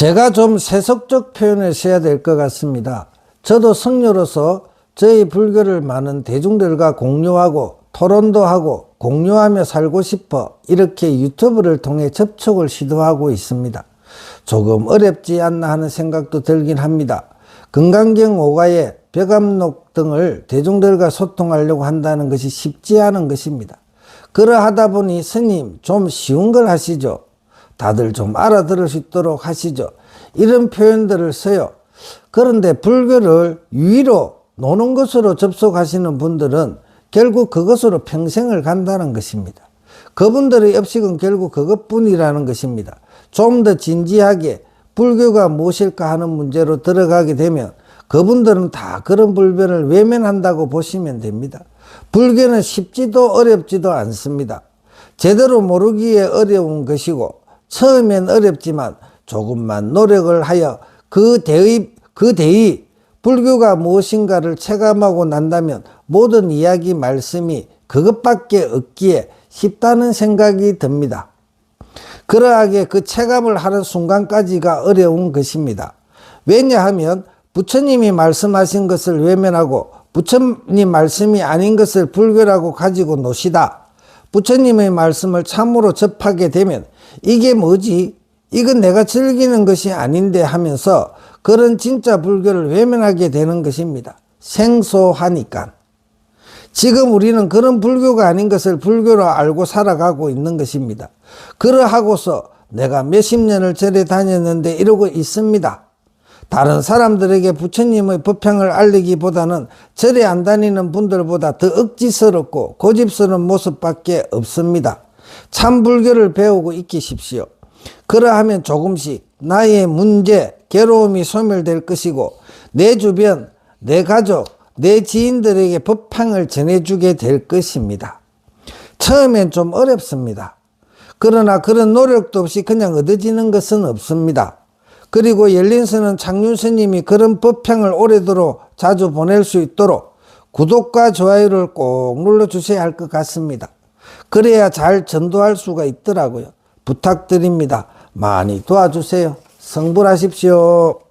제가 좀 세속적 표현을 써야 될 것 같습니다. 저도 성녀로서 저희 불교를 많은 대중들과 공유하고 토론도 하고 공유하며 살고 싶어 이렇게 유튜브를 통해 접촉을 시도하고 있습니다. 조금 어렵지 않나 하는 생각도 들긴 합니다. 금강경 오가의 벽암록 등을 대중들과 소통하려고 한다는 것이 쉽지 않은 것입니다. 그러하다 보니 스님 좀 쉬운 걸 하시죠. 다들 좀 알아들을 수 있도록 하시죠. 이런 표현들을 써요. 그런데 불교를 유의로 노는 것으로 접속하시는 분들은 결국 그것으로 평생을 간다는 것입니다. 그분들의 업식은 결국 그것뿐이라는 것입니다. 좀 더 진지하게 불교가 무엇일까 하는 문제로 들어가게 되면 그분들은 다 그런 불변을 외면한다고 보시면 됩니다. 불교는 쉽지도 어렵지도 않습니다. 제대로 모르기에 어려운 것이고 처음엔 어렵지만 조금만 노력을 하여 그 대의 그 대의 불교가 무엇인가를 체감하고 난다면 모든 이야기 말씀이 그것밖에 없기에 쉽다는 생각이 듭니다. 그러하게 그 체감을 하는 순간까지가 어려운 것입니다. 왜냐하면 부처님이 말씀하신 것을 외면하고 부처님 말씀이 아닌 것을 불교라고 가지고 노시다. 부처님의 말씀을 참으로 접하게 되면 이게 뭐지? 이건 내가 즐기는 것이 아닌데 하면서 그런 진짜 불교를 외면하게 되는 것입니다. 생소하니까. 지금 우리는 그런 불교가 아닌 것을 불교로 알고 살아가고 있는 것입니다. 그러하고서 내가 몇십 년을 절에 다녔는데 이러고 있습니다. 다른 사람들에게 부처님의 법향을 알리기보다는 절에 안 다니는 분들보다 더 억지스럽고 고집스러운 모습밖에 없습니다. 참 불교를 배우고 익히십시오. 그러하면 조금씩 나의 문제, 괴로움이 소멸될 것이고 내 주변, 내 가족, 내 지인들에게 법향을 전해주게 될 것입니다. 처음엔 좀 어렵습니다. 그러나 그런 노력도 없이 그냥 얻어지는 것은 없습니다. 그리고 열린스는 창륜 스님이 그런 법향을 오래도록 자주 보낼 수 있도록 구독과 좋아요를 꼭 눌러주셔야 할 것 같습니다. 그래야 잘 전도할 수가 있더라고요. 부탁드립니다. 많이 도와주세요. 성불하십시오.